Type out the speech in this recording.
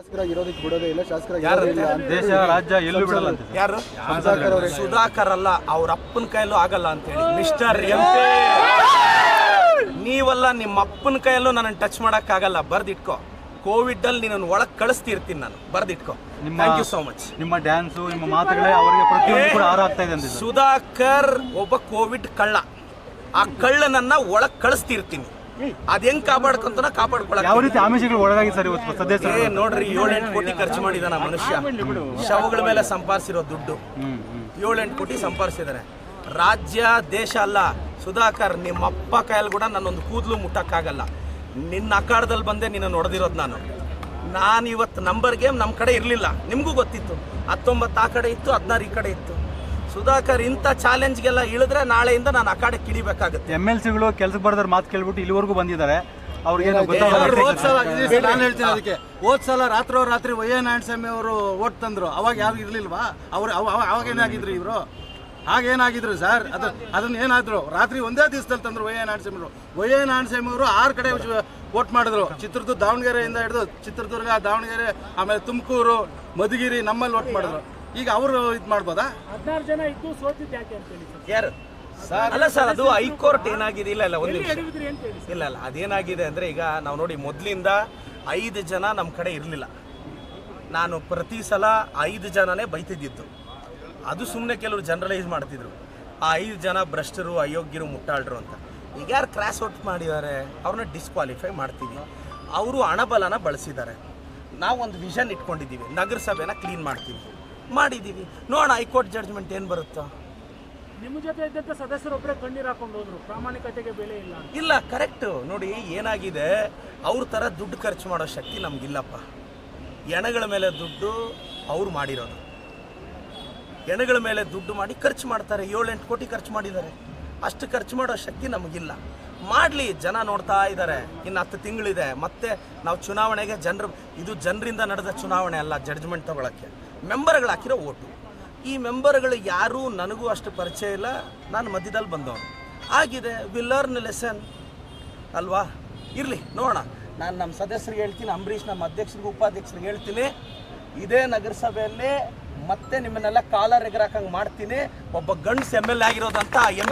ಶಾಸಕರಾಗಿ ಇರೋದಕ್ಕೆ ಬಿಡೋದೇ ಇಲ್ಲ. ಶಾಸಕರಾಗಿ ಯಾರು ಇಲ್ಲ. ದೇಶ ರಾಜ್ಯ ಎಲ್ಲೂ ಬಿಡಲ್ಲ ಅಂತ ಯಾರು? ಸುಧಾಕರ್ ಅವ್ರೆ. ಸುಧಾಕರ್ ಅಲ್ಲ ಅವ್ರ ಅಪ್ಪನ ಕೈಯಲ್ಲೂ ಆಗಲ್ಲ ಅಂತ ಹೇಳಿ. ಮಿಸ್ಟರ್ ಎಂ ನೀವಲ್ಲ ನಿಮ್ಮ ಅಪ್ಪನ ಕೈಯಲ್ಲೂ ನನ್ನ ಟಚ್ ಮಾಡಕ್ ಆಗಲ್ಲ ಬರ್ದಿಟ್ಕೋ. ಕೋವಿಡ್ ಅಲ್ಲಿ ನಿನ್ನ ಒಳಗ್ ಕಳಿಸ್ತಿರ್ತೀನಿ ನಾನು. ಬರ್ದಿಟ್ಕೋ. ನಿಮ್ಮ ಥ್ಯಾಂಕ್ ಯು ಸೋ ಮಚ್ ನಿಮ್ಮ ಡ್ಯಾನ್ಸ್ ನಿಮ್ಮ ಮಾತುಗಳೇ ಅವರಿಗೆ ಪ್ರತಿಯೊಂದು ಕೂಡ ಇದೆ ಅಂತ ಸುಧಾಕರ್ ಒಬ್ಬ ಕೋವಿಡ್ ಕಳ್ಳ. ಆ ಕಳ್ಳನನ್ನ ಒಳಗ್ ಕಳಿಸ್ತಿರ್ತೀನಿ. ಅದ್ ಹೆಂಗ್ ಕಾಪಾಡ್ಕೊಂತ ಕಾಪಾಡ್ಕೊಳಕ್ ಯಾವ ರೀತಿ ಆಮಿಷಗಳು ಒಳಗಾಗಿ ಸರ್ ಇವತ್ತು ಏ ಸದಸ್ಯರು ನೋಡ್ರಿ ಏಳೆಂಟು ಕೋಟಿ ಖರ್ಚು ಮಾಡಿದಾನ ಮನುಷ್ಯ. ಶವಗಳ ಮೇಲೆ ಸಂಪಾದಿಸಿರೋ ದುಡ್ಡು. ಏಳೆಂಟು ಕೋಟಿ ಸಂಪಾದಿಸಿದಾರೆ ರಾಜ್ಯ ದೇಶ ಅಲ್ಲ. ಸುಧಾಕರ್ ನಿಮ್ಮ ಅಪ್ಪ ಕೈಯಲ್ಲಿ ಕೂಡ ನನ್ನೊಂದು ಕೂದಲು ಮುಟ್ಟಕ್ಕಾಗಲ್ಲ. ನಿನ್ನ ಅಖಾಡದಲ್ಲಿ ಬಂದೆ ನಿನ್ನ ನೋಡ್ದಿರೋದು ನಾನು. ನಾನು ಇವತ್ತು ನಂಬರ್ ಗೇಮ್ ನಮ್ಮ ಕಡೆ ಇರಲಿಲ್ಲ. ನಿಮಗೂ ಗೊತ್ತಿತ್ತು. ಹತ್ತೊಂಬತ್ತು ಆ ಕಡೆ ಇತ್ತು ಹದಿನಾರು ಈ ಕಡೆ ಇತ್ತು. ಸುಧಾಕರ್ ಇಂಥ ಚಾಲೆಂಜ್ಗೆಲ್ಲ ಇಳಿದ್ರೆ ನಾಳೆಯಿಂದ ನಾನು ಅಖಾಡೆ ಕಿಡಿಬೇಕಾಗುತ್ತೆ. ಎಂ ಎಲ್ ಸಿಗಳು ಕೆಲ್ಸಕ್ಕೆ ಬರೋದ್ರ ಮಾತು ಕೇಳ್ಬಿಟ್ಟು ಇಲ್ಲಿವರೆಗೂ ಬಂದಿದ್ದಾರೆ. ಅವ್ರಿಗೆ ಏನೋ ಹೋದ್ ಸಲ ಗೊತ್ತಾಗಲ್ಲ ನಾನು ಹೇಳ್ತೀನಿ ಅದಕ್ಕೆ. ಹೋದ್ ಸಲ ರಾತ್ರೋ ರಾತ್ರಿ ವೈ ಎ ನಾರಾಯಣಸ್ವಾಮಿ ಅವರು ಓಟ್ ತಂದ್ರು. ಅವಾಗ ಯಾರು ಇರ್ಲಿಲ್ವಾ? ಅವ್ರು ಅವ- ಅವ- ಅವಾಗ ಏನಾಗಿದ್ರು ಇವರು? ಹಾಗೇನಾಗಿದ್ರು ಸರ್? ಅದು ಅದನ್ನ ಏನಾದ್ರು? ರಾತ್ರಿ ಒಂದೇ ದಿವಸದಲ್ಲಿ ತಂದ್ರು ವೈ ಎ ನಾರಾಯಣಸ್ವಾಮಿ ಅವರು. ವೈ ಎ ನಾರಾಯಣಸ್ವಾಮಿ ಅವರು ಆರು ಕಡೆ ವೋಟ್ ಮಾಡಿದ್ರು. ಚಿತ್ರದುರ್ಗ ದಾವಣಗೆರೆಯಿಂದ ಹಿಡಿದು ಚಿತ್ರದುರ್ಗ ದಾವಣಗೆರೆ ಆಮೇಲೆ ತುಮಕೂರು ಮಧುಗಿರಿ ನಮ್ಮಲ್ಲಿ ವೋಟ್ ಮಾಡಿದ್ರು. ಈಗ ಅವರು ಇದು ಮಾಡ್ಬೋದಾ? ಹದಿನಾರು ಜನ ಇದ್ದು ಸೋತಿದ್ದು ಯಾಕೆ ಅಂತ ಹೇಳಿ ಸರ್. ಯಾರು? ಅಲ್ಲ ಸರ್ ಅದು ಹೈಕೋರ್ಟ್ ಏನಾಗಿದೆ? ಇಲ್ಲ ಇಲ್ಲ ಒಂದು ನಿಮಿಷ. ಹಿಡಿದ್ರಿ ಅಂತ ಹೇಳಿ ಇಲ್ಲ ಇಲ್ಲ ಅದೇನಾಗಿದೆ ಅಂದರೆ ಈಗ ನಾವು ನೋಡಿ ಮೊದಲಿಂದ ಐದು ಜನ ನಮ್ಮ ಕಡೆ ಇರಲಿಲ್ಲ. ನಾನು ಪ್ರತಿ ಸಲ ಐದು ಜನನೇ ಬೈತಿದ್ದಿತ್ತು ಅದು ಸುಮ್ಮನೆ ಕೆಲವರು ಜನರಲೈಸ್ ಮಾಡ್ತಿದ್ರು. ಆ ಐದು ಜನ ಭ್ರಷ್ಟರು ಅಯೋಗ್ಯರು ಮುಟ್ಟಾಳ್ರು ಅಂತ. ಈಗ ಯಾರು ಕ್ರಾಸ್ ಔಟ್ ಮಾಡಿದ್ದಾರೆ? ಅವ್ರನ್ನ ಡಿಸ್ಕ್ವಾಲಿಫೈ ಮಾಡ್ತೀವಿ. ಅವರು ಹಣಬಲನ ಬಳಸಿದ್ದಾರೆ. ನಾವು ಒಂದು ವಿಷನ್ ಇಟ್ಕೊಂಡಿದ್ದೀವಿ. ನಗರಸಭೆನ ಕ್ಲೀನ್ ಮಾಡ್ತೀವಿ. ಮಾಡಿದ್ದೀವಿ. ನೋಡೋಣ ಹೈಕೋರ್ಟ್ ಜಡ್ಜ್ಮೆಂಟ್ ಏನು ಬರುತ್ತೋ. ನಿಮ್ಮ ಜೊತೆ ಇದ್ದಂಥ ಸದಸ್ಯರೊಬ್ಬರೇ ಕಣ್ಣೀರು ಹಾಕೊಂಡು ಹೋದ್ರು. ಪ್ರಾಮಾಣಿಕತೆಗೆ ಬೆಲೆ ಇಲ್ಲ ಇಲ್ಲ ಕರೆಕ್ಟು ನೋಡಿ ಏನಾಗಿದೆ? ಅವ್ರ ಥರ ದುಡ್ಡು ಖರ್ಚು ಮಾಡೋ ಶಕ್ತಿ ನಮಗಿಲ್ಲಪ್ಪ. ಎಣಗಳ ಮೇಲೆ ದುಡ್ಡು ಅವ್ರು ಮಾಡಿರೋದು. ಎಣಗಳ ಮೇಲೆ ದುಡ್ಡು ಮಾಡಿ ಖರ್ಚು ಮಾಡ್ತಾರೆ. ಏಳೆಂಟು ಕೋಟಿ ಖರ್ಚು ಮಾಡಿದ್ದಾರೆ. ಅಷ್ಟು ಖರ್ಚು ಮಾಡೋ ಶಕ್ತಿ ನಮಗಿಲ್ಲ. ಮಾಡಲಿ ಜನ ನೋಡ್ತಾ ಇದ್ದಾರೆ ಇನ್ನು ಹತ್ತು ತಿಂಗಳಿದೆ. ಮತ್ತೆ ನಾವು ಚುನಾವಣೆಗೆ ಜನರು ಇದು ಜನರಿಂದ ನಡೆದ ಚುನಾವಣೆ ಅಲ್ಲ ಜಡ್ಜ್ಮೆಂಟ್ ತಗೊಳಕ್ಕೆ. ಮೆಂಬರ್ಗಳು ಹಾಕಿರೋ ಓಟು. ಈ ಮೆಂಬರ್ಗಳು ಯಾರೂ ನನಗೂ ಅಷ್ಟು ಪರಿಚಯ ಇಲ್ಲ. ನಾನು ಮಧ್ಯದಲ್ಲಿ ಬಂದವನು. ಆಗಿದೆ ವಿ ಲರ್ನ್ ಲೆಸನ್ ಅಲ್ವಾ? ಇರಲಿ, ನೋಡೋಣ. ನಾನು ನಮ್ಮ ಸದಸ್ಯರಿಗೆ ಹೇಳ್ತೀನಿ, ಅಂಬರೀಷ್ ನಮ್ಮ ಅಧ್ಯಕ್ಷರಿಗೆ ಉಪಾಧ್ಯಕ್ಷರಿಗೆ ಹೇಳ್ತೀನಿ. ಇದೇ ನಗರಸಭೆಯಲ್ಲಿ ಮತ್ತೆ ನಿಮ್ಮನ್ನೆಲ್ಲ ಕಾಲರ್ ಎಗರಾಕಂಗೆ ಮಾಡ್ತೀನಿ. ಒಬ್ಬ ಗಂಡ್ಸ್ ಎಂ ಎಲ್ ಎ ಆಗಿರೋದಂತ ಎಂ